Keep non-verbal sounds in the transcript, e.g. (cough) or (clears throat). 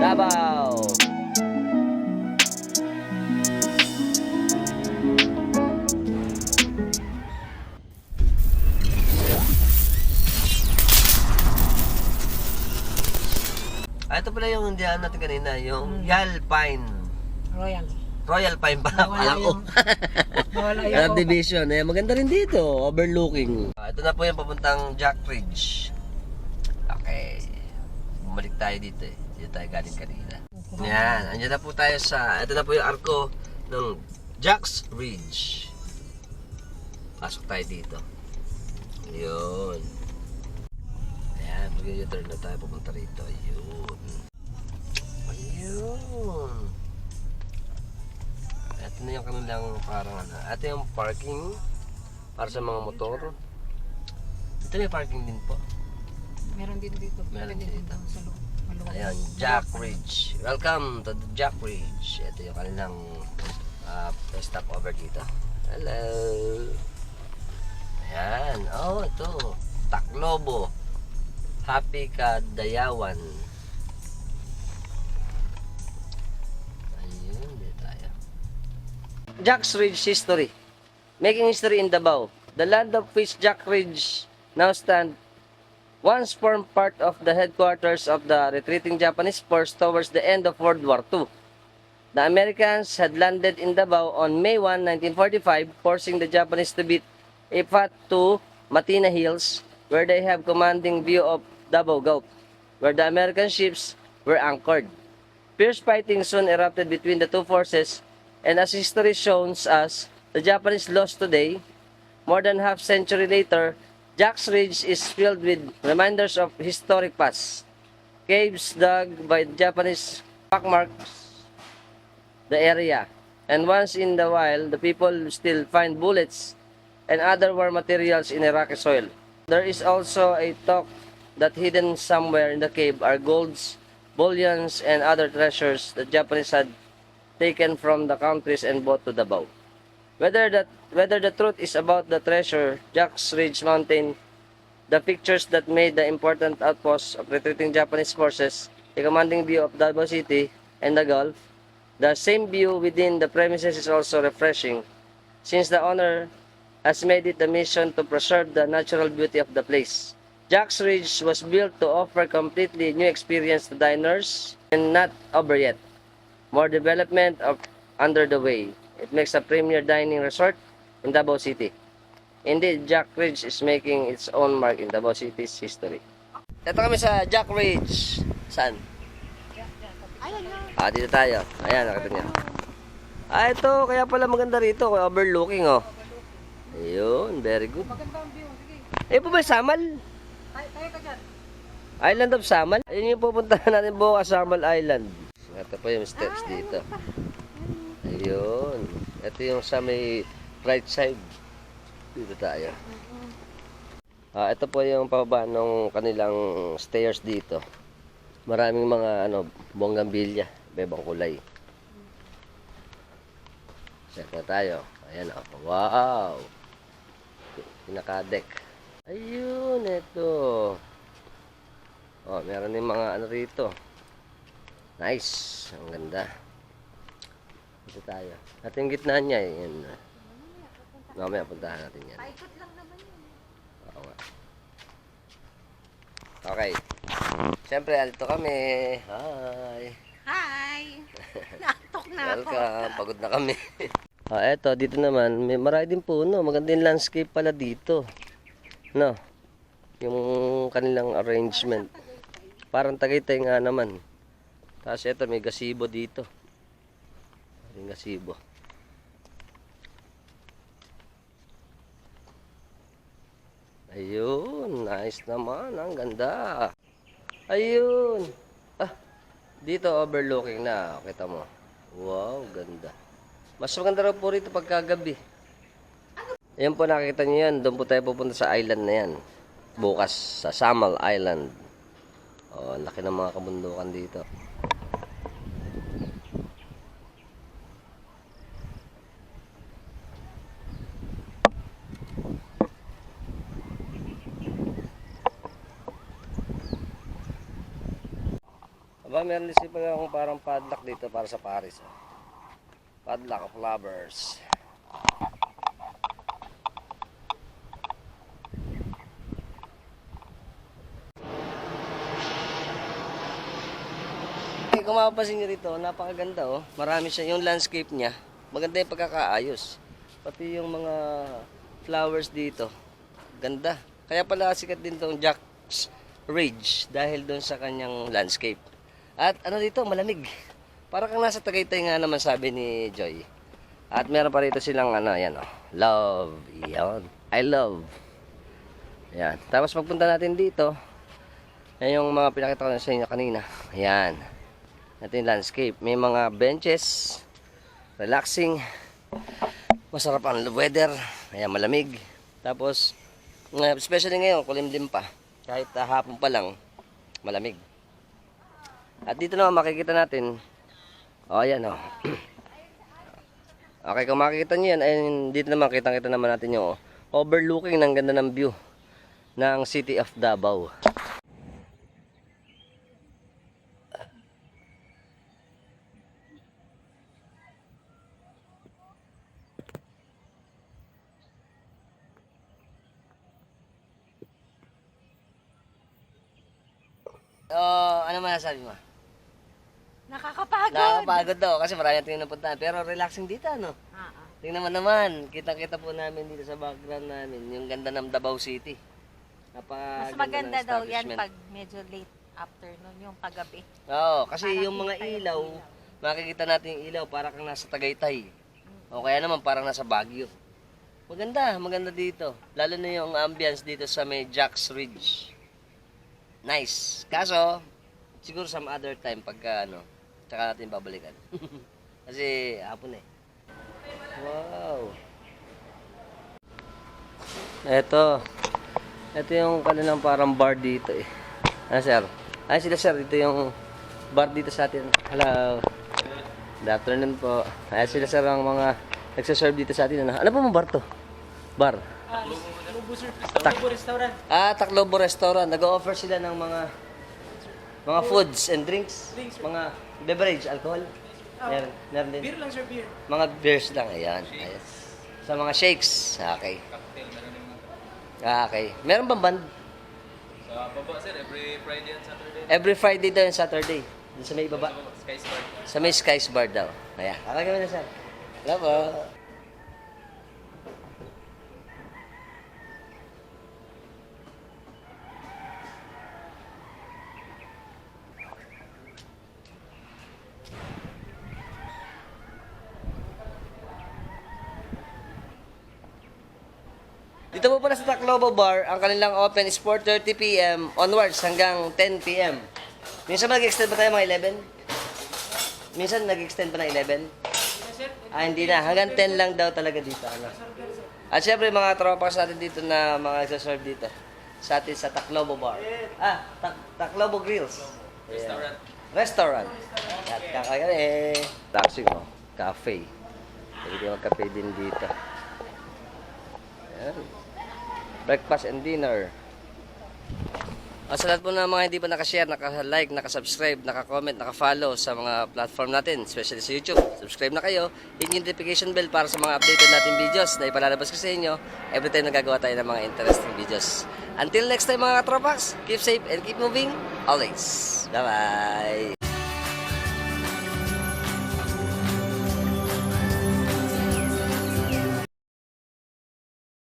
Davao. Ah, ito pala yung hindi natin kanina, yung Yalpine. Royal. Royal Pine pa. Nawala Alam ko. yung... (laughs) Nawala yung... division. Eh, maganda rin dito. Overlooking. Ah, ito na po yung papuntang Jack Ridge. Okay. Bumalik tayo dito eh. Dito tayo galing kanina. Yan. Andiyan na po tayo sa... Ito na po yung arko ng Jack's Ridge. Pasok tayo dito. Yun. Ayan. Mag-u-turn na tayo pupunta rito. Ayun. Ayun. Ito na yung kanilang parang ano. Ito yung parking para sa mga motor. Ito may parking din po. Meron din dito. Meron din dito. Sa loob. Ayan, Jack Ridge. Welcome to the Jack Ridge. Ito yung kanilang uh, stop over dito. Hello. Ayan. Oh, ito. Taklobo. Happy Kadayawan. Ayun, dito tayo. Jack's Ridge History. Making history in Davao. The land of which Jack Ridge now stand once formed part of the headquarters of the retreating Japanese force towards the end of World War II. The Americans had landed in Davao on May 1, 1945, forcing the Japanese to beat a to Matina Hills, where they have commanding view of Davao Gulf, where the American ships were anchored. Fierce fighting soon erupted between the two forces, and as history shows us, the Japanese lost today. More than half century later, Jack's Ridge is filled with reminders of historic past. Caves dug by Japanese pockmarks the area, and once in the while, the people still find bullets and other war materials in Iraqi soil. There is also a talk that hidden somewhere in the cave are golds, bullions, and other treasures the Japanese had taken from the countries and brought to Davao. Whether that whether the truth is about the treasure, Jack's Ridge Mountain, the pictures that made the important outposts of retreating Japanese forces, the commanding view of Davao City and the Gulf, the same view within the premises is also refreshing, since the owner has made it a mission to preserve the natural beauty of the place. Jack's Ridge was built to offer completely new experience to diners and not over yet. More development of under the way. It makes a premier dining resort in Davao City. Indeed, Jack Ridge is making its own mark in Davao City's history. Ito kami sa Jack Ridge. Saan? Ayan na. Ah, dito tayo. Ayan, nakita niyo. Ah, ito. Kaya pala maganda rito. Overlooking, oh. Ayun, very good. Maganda ang view. Sige. Eh, po ba Samal? Tayo, tayo ka dyan. Island of Samal? Ayun yung pupuntahan natin bukas, Samal Island. Ito po yung steps dito. Ayun. Ito yung sa may right side. Dito tayo. Ah, ito po yung pababa ng kanilang stairs dito. Maraming mga ano, bonggambilya, bebang kulay. Check na tayo. Ayan oh. Wow! Pinaka-deck. Ayun, ito. Oh, meron din mga ano rito. Nice. Ang ganda. Dito tayo. At yung gitna niya, eh, yun. Mamaya puntahan natin yan. Paikot lang naman yun. Oo nga. Okay. Siyempre, alito kami. Hi. Hi! (laughs) Natok na ako. Welcome. Pagod na kami. (laughs) ah, eto, dito naman, may marami din puno. Maganda yung landscape pala dito. No? Yung kanilang arrangement. Parang Tagaytay nga naman. Tapos eto, may gazebo dito. May gazebo. Ayun, nice naman. Ang ganda. Ayun. Ah, dito overlooking na. Kita mo. Wow, ganda. Mas maganda raw po rito pagkagabi. Ayan po nakikita niyo yan. Doon po tayo pupunta sa island na yan. Bukas sa Samal Island. Oh, laki ng mga kabundukan dito. Aba, meron din sila akong parang padlock dito para sa Paris. Oh. Padlock of lovers. Eh, kung mapapansin nyo rito, napakaganda oh. Marami siya, yung landscape niya. Maganda yung pagkakaayos. Pati yung mga flowers dito. Ganda. Kaya pala sikat din tong Jack's Ridge dahil doon sa kanyang landscape. At ano dito, malamig. Para kang nasa Tagaytay nga naman sabi ni Joy. At meron pa rito silang ano, yan oh. Love. Yan. I love. Yan. Tapos pagpunta natin dito, yan yung mga pinakita ko na sa inyo kanina. Yan. Ito yung landscape. May mga benches. Relaxing. Masarap ang weather. Ayan, malamig. Tapos, nga- especially ngayon, kulimlim pa. Kahit ah, hapon pa lang, malamig. At dito naman makikita natin, oh, ayan oh. (clears throat) okay, kung makikita nyo yan, ayun, dito naman kitang-kita naman natin yung oh, overlooking ng ganda ng view ng city of Davao. Oh, ano masasabi mo? Nakakapagod. Nakakapagod daw kasi marami natin napuntahan. Pero relaxing dito, ano? Ah, ah. Tingnan mo naman, kita-kita po namin dito sa background namin, yung ganda ng Davao City. Napaka Mas maganda daw yan pag medyo late afternoon, yung paggabi. Oo, kasi Parang yung mga kita yung ilaw, makikita natin yung ilaw para kang nasa Tagaytay. O kaya naman parang nasa Baguio. Maganda, maganda dito. Lalo na yung ambience dito sa may Jack's Ridge. Nice. Kaso, siguro some other time pagka ano, tsaka natin babalikan. (laughs) kasi hapon eh. Wow. Eto. Ito yung kanilang parang bar dito eh. Ano sir? Ay sila sir, ito yung bar dito sa atin. Hello. Good afternoon po. Ay sila sir ang mga nagsaserve dito sa atin. Ano, ano po mo bar to? Bar. Takbo restaurant. Ah, Taclobo Restaurant. Nag-offer sila ng mga mga foods and drinks. Mga beverage, alcohol. Meron, meron din. Beer lang sir, beer. Mga beers lang. Ayan. Ayos. Sa mga shakes. Okay. Cocktail, meron din mga. Ah, okay. Meron bang band? Sa baba sir, every Friday and Saturday. Every Friday daw and Saturday. Dun sa may ibaba. Sky Spark. Sa may Skies Bar daw. Ayan. Kakagawin na sir. Hello po. Dito po pala sa Taclobo Bar, ang kanilang open is 4.30pm onwards hanggang 10pm. Minsan mag-extend ba tayo mga 11? Minsan nag-extend pa ng 11? Ah, hindi na. Hanggang 10 lang daw talaga dito. Ano? At syempre mga tropa sa atin dito na mga nagsaserve dito. Sa atin sa Taclobo Bar. Ah, Ta- Taclobo Grills. Restaurant. Restaurant. At kakaya eh. Relaxing oh. Cafe. Pwede mag-cafe din dito. Ayan. Breakfast and dinner. Ah, sa lahat po ng mga hindi pa nakashare, naka-like, naka-subscribe, naka-comment, naka-follow sa mga platform natin, especially sa YouTube. Subscribe na kayo. Hit yung notification bell para sa mga updated nating videos na ipalalabas ko sa inyo every time nagagawa tayo ng mga interesting videos. Until next time mga katropax, keep safe and keep moving always. Bye-bye!